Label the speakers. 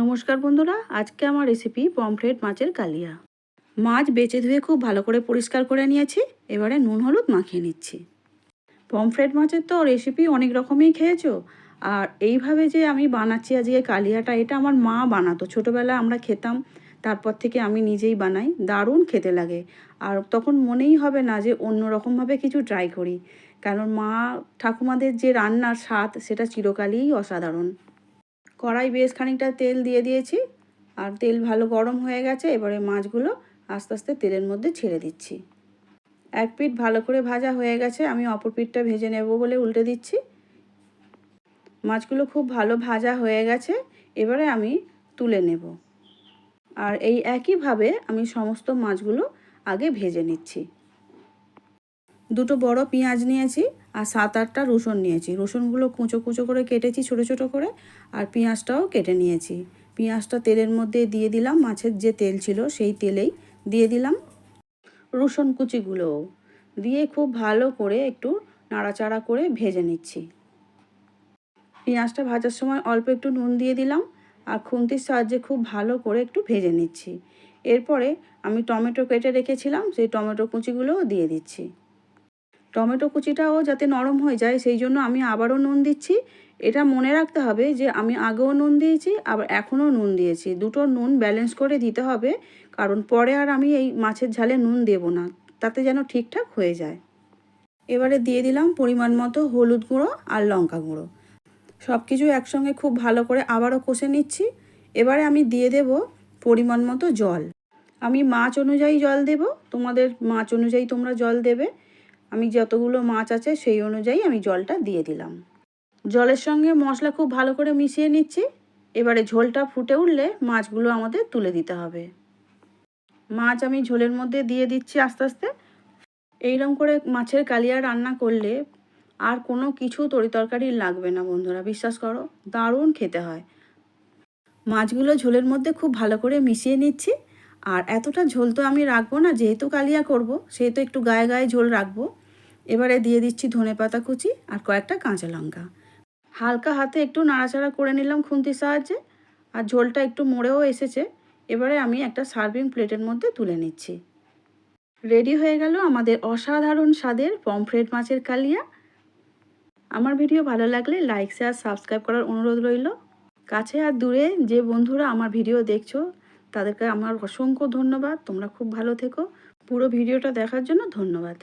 Speaker 1: নমস্কার বন্ধুরা, আজকে আমার রেসিপি পমফ্রেট মাছের কালিয়া। মাছ বেছে ধুয়ে খুব ভালো করে পরিষ্কার করে নিয়েছি, এবারে নুন হলুদ মাখিয়ে নিচ্ছি। পমফ্রেট মাছের তো রেসিপি অনেক রকমই খেয়েছো, আর এইভাবে যে আমি বানাচ্ছি আজকে কালিয়াটা, এটা আমার মা বানাতো। ছোটোবেলায় আমরা খেতাম, তারপর থেকে আমি নিজেই বানাই, দারুণ খেতে লাগে। আর তখন মনেই হবে না যে অন্য রকমভাবে কিছু ট্রাই করি, কারণ মা ঠাকুমাদের যে রান্নার স্বাদ, সেটা চিরকালই অসাধারণ। কড়াই বেশ খানিকটা তেল দিয়ে দিয়েছি আর তেল ভালো গরম হয়ে গেছে, এবারে মাছগুলো আস্তে আস্তে তেলের মধ্যে ছেড়ে দিচ্ছি। এক পিঠ ভালো করে ভাজা হয়ে গেছে, আমি অপর পিঠটা ভেজে নেব বলে উল্টে দিচ্ছি। মাছগুলো খুব ভালো ভাজা হয়ে গেছে, এবারে আমি তুলে নেব। আর এই একইভাবে আমি সমস্ত মাছগুলো আগে ভেজে নিচ্ছি। দুটো বড় পেঁয়াজ নিয়েছি আর সাত আটটা রসুন নিয়েছি। রসুনগুলো কুচো কুচো করে কেটেছি, ছোটো ছোটো করে, আর পেঁয়াজটাও কেটে নিয়েছি। পেঁয়াজটা তেলের মধ্যে দিয়ে দিলাম, মাছের যে তেল ছিল সেই তেলেই দিয়ে দিলাম রসুন কুচিগুলো দিয়ে খুব ভালো করে একটু নাড়াচাড়া করে ভেজে নিচ্ছি। পেঁয়াজটা ভাজার সময় অল্প একটু নুন দিয়ে দিলাম, আর খুন্তির সাহায্যে খুব ভালো করে একটু ভেজে নিচ্ছি। এরপরে আমি টমেটো কেটে রেখেছিলাম, সেই টমেটো কুচিগুলোও দিয়ে দিচ্ছি। টমেটো কুচিটাও যাতে নরম হয়ে যায়, সেই জন্য আমি আবারও নুন দিচ্ছি। এটা মনে রাখতে হবে যে, আমি আগেও নুন দিয়েছি, আবার এখনও নুন দিয়েছি। দুটো নুন ব্যালেন্স করে দিতে হবে, কারণ পরে আর আমি এই মাছের ঝালে নুন দেব না। তাতে যেন ঠিকঠাক হয়ে যায়। এবারে দিয়ে দিলাম পরিমাণ মতো হলুদ গুঁড়ো আর লঙ্কা গুঁড়ো। সব কিছু একসঙ্গে খুব ভালো করে আবারও কষে নিচ্ছি। এবারে আমি দিয়ে দেব পরিমাণ মতো জল। আমি মাছ অনুযায়ী জল দেব, তোমাদের মাছ অনুযায়ী তোমরা জল দেবে। আমি যতগুলো মাছ আছে সেই অনুযায়ী আমি জলটা দিয়ে দিলাম। জলের সঙ্গে মশলা খুব ভালো করে মিশিয়ে নিচ্ছি। এবারে ঝোলটা ফুটে উঠলে মাছগুলো আমাদের তুলে দিতে হবে। মাছ আমি ঝোলের মধ্যে দিয়ে দিচ্ছি আস্তে আস্তে। এইরকম করে মাছের কালিয়া রান্না করলে আর কোনো কিছু তরিতরকারি লাগবে না বন্ধুরা, বিশ্বাস করো, দারুণ খেতে হয়। মাছগুলো ঝোলের মধ্যে খুব ভালো করে মিশিয়ে নিচ্ছি। আর এতটা ঝোল তো আমি রাখব না, যেহেতু কালিয়া করব, সেহেতু একটু গায়ে গায়ে ঝোল রাখব। এবারে দিয়ে দিচ্ছি ধনে পাতা কুচি আর কয়েকটা কাঁচা লঙ্কা। হালকা হাতে একটু নাড়াচাড়া করে নিলাম খুন্তির সাহায্যে, আর ঝোলটা একটু মরেও এসেছে। এবারে আমি একটা সার্ভিং প্লেটের মধ্যে তুলে নিচ্ছি। রেডি হয়ে গেল আমাদের অসাধারণ স্বাদের পমফ্রেট মাছের কালিয়া। আমার ভিডিও ভালো লাগলে লাইক, শেয়ার, সাবস্ক্রাইব করার অনুরোধ রইল। কাছে আর দূরে যে বন্ধুরা আমার ভিডিও দেখছ তাদেরকে আমার অসংখ্য ধন্যবাদ। তোমরা খুব ভালো থেকো। পুরো ভিডিওটা দেখার জন্য ধন্যবাদ।